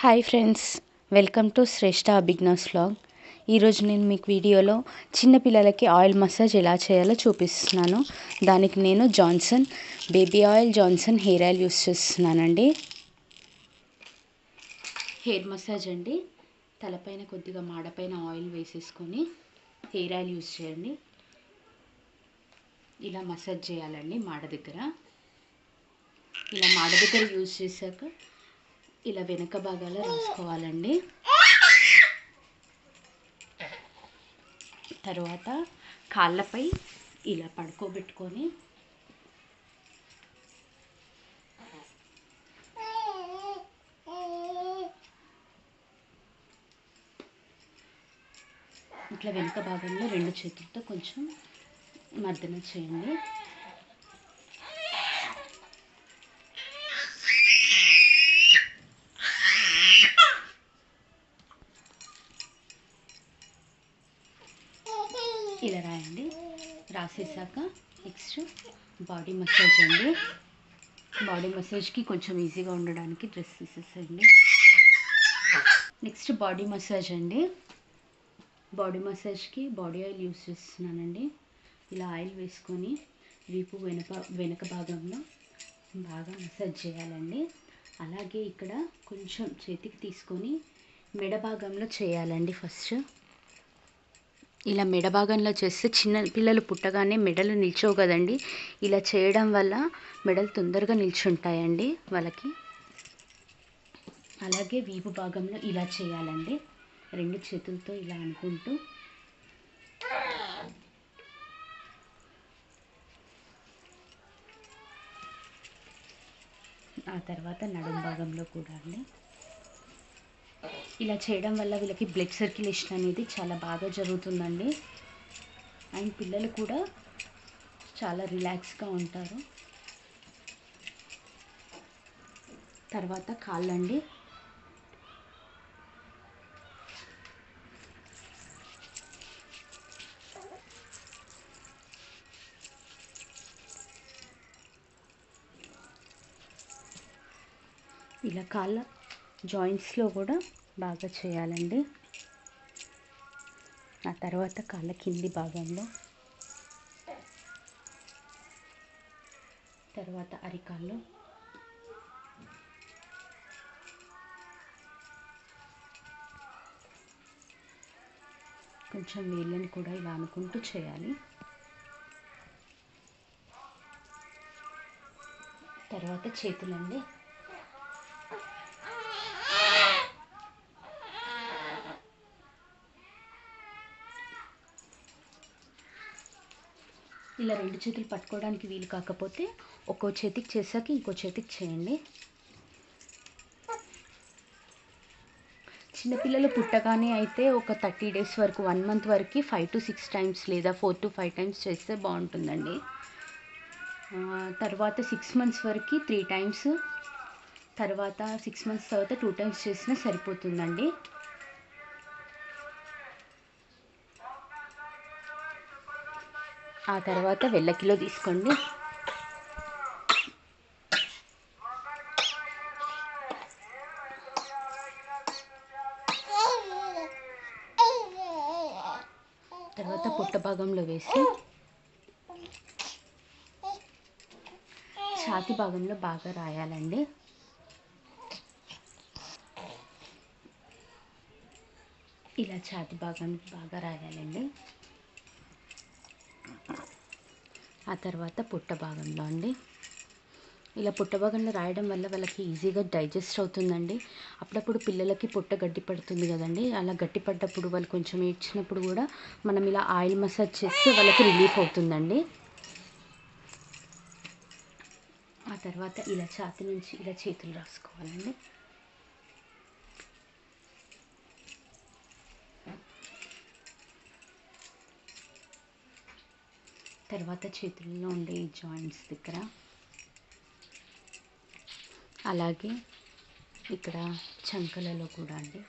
Hi friends welcome to Shreshta Abhigna's vlog ఈరోజు నేను మీకు వీడియోలో చిన్నపిల్లలకి ఆయిల్ మసాజ్ ఎలా చేయాలో చూపిస్తున్నాను. దానికి నేను Johnson baby oil Johnson hair oil use చేస్తున్నానండి. హెయిర్ మసాజ్ అండి. తలపైన కొద్దిగా మాడపైన ఆయిల్ వేసేసుకొని హెయిర్ ఆయిల్ యూస్ చేయండి. ఇలా మసాజ్ చేయాలండి మాడ దగ్గర. ఇలా మాడ దగ్గర యూజ్ చేశాక ఇలా వెనక భాగాల రాసుకోవాలండి. తర్వాత కాళ్ళపై ఇలా పడుకోబెట్టుకొని ఇట్లా వెనుక భాగంలో రెండు చేతులతో కొంచెం మర్దన చేయండి. ఇలా రాయండి. రాసేసాక నెక్స్ట్ బాడీ మసాజ్ అండి. బాడీ మసాజ్కి కొంచెం ఈజీగా ఉండడానికి డ్రెస్ తీసేసేయండి. నెక్స్ట్ బాడీ మసాజ్ అండి. బాడీ మసాజ్కి బాడీ ఆయిల్ యూస్ చేస్తున్నానండి. ఇలా ఆయిల్ వేసుకొని వీపు వెనక వెనక భాగంలో బాగా మసాజ్ చేయాలండి. అలాగే ఇక్కడ కొంచెం చేతికి తీసుకొని మెడ భాగంలో చేయాలండి ఫస్ట్ ఇలా మెడ భాగంలో చేస్తే చిన్న పిల్లలు పుట్టగానే మెడలు నిల్చోవు కదండి. ఇలా చేయడం వల్ల మెడలు తొందరగా నిల్చుంటాయండి వాళ్ళకి. అలాగే వీపు భాగంలో ఇలా చేయాలండి. రెండు చేతులతో ఇలా అనుకుంటూ. ఆ తర్వాత నడుం భాగంలో కూడా అండి. ఇలా చేయడం వల్ల వీళ్ళకి బ్లడ్ సర్క్యులేషన్ అనేది చాలా బాగా జరుగుతుందండి. అండ్ పిల్లలు కూడా చాలా రిలాక్స్గా ఉంటారు. తర్వాత కాళ్ళండి. ఇలా కాళ్ళ జాయింట్స్లో కూడా బాగా చేయాలండి. ఆ తర్వాత కాళ్ళ కింది భాగంలో తర్వాత అరికాళ్ళు. కొంచెం వేళ్ళని కూడా ఇలా అనుకుంటూ చేయాలి. తర్వాత చేతులండి. ఇలా రెండు చేతులు పట్టుకోవడానికి వీలు కాకపోతే ఒక్కో చేతికి చేశాక ఇంకో చేతికి చేయండి. చిన్నపిల్లలు పుట్టగానే అయితే ఒక థర్టీ డేస్ వరకు వన్ మంత్ వరకు ఫైవ్ టు సిక్స్ టైమ్స్ లేదా ఫోర్ టు ఫైవ్ టైమ్స్ చేస్తే బాగుంటుందండి. తర్వాత సిక్స్ మంత్స్ వరకు త్రీ టైమ్స్ తర్వాత సిక్స్ మంత్స్ తర్వాత టూ టైమ్స్ చేసినా సరిపోతుందండి. ఆ తర్వాత వెల్లకిలో తీసుకోండి. తర్వాత పుట్ట భాగంలో వేసి ఛాతి భాగంలో బాగా రాయాలండి. ఇలా ఛాతి భాగానికి బాగా రాయాలండి. ఆ తర్వాత పుట్ట భాగంలో అండి. ఇలా పుట్ట భాగంలో రాయడం వల్ల వాళ్ళకి ఈజీగా డైజెస్ట్ అవుతుందండి. అప్పుడప్పుడు పిల్లలకి పుట్ట గట్టి పడుతుంది కదండి. అలా గట్టి పడ్డప్పుడు వాళ్ళు కొంచెం ఏడ్చినప్పుడు కూడా మనం ఇలా ఆయిల్ మసాజ్ చేస్తే వాళ్ళకి రిలీఫ్ అవుతుందండి. ఆ తర్వాత ఇలా ఛాతి నుంచి ఇలా చేతులు రాసుకోవాలండి. తర్వాత చేతుల్లో ఉండే ఈ జాయింట్స్ దగ్గర. అలాగే ఇక్కడ చంకలలో కూడా అండి.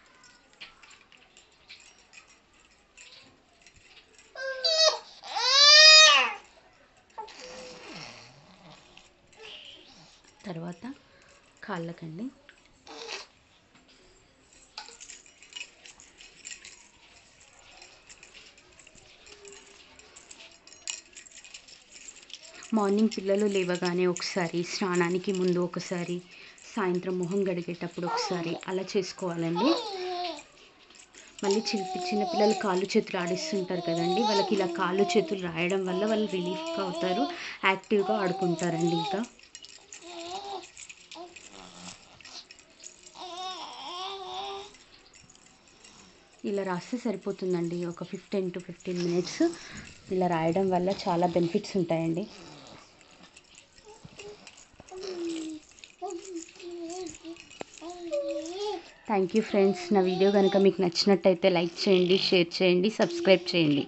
తర్వాత కాళ్ళకండి. మార్నింగ్ పిల్లలు లేవగానే ఒకసారి స్నానానికి ముందు ఒకసారి సాయంత్రం మొహం గడిగేటప్పుడు ఒకసారి అలా చేసుకోవాలండి. మళ్ళీ చిన్న చిన్నపిల్లలు కాళ్ళు చేతులు ఆడిస్తుంటారు కదండి వాళ్ళకి ఇలా కాళ్ళు చేతులు రాయడం వల్ల వాళ్ళు రిలీఫ్గా అవుతారు యాక్టివ్గా ఆడుకుంటారండి ఇంకా. ఇలా రాస్తే సరిపోతుందండి ఒక ఫిఫ్టీన్ టు ఫిఫ్టీన్ మినిట్స్ ఇలా రాయడం వల్ల చాలా బెనిఫిట్స్ ఉంటాయండి. థ్యాంక్ యూ ఫ్రెండ్స్ నా వీడియో కనుక మీకు నచ్చినట్టయితే లైక్ చేయండి షేర్ చేయండి సబ్స్క్రైబ్ చేయండి.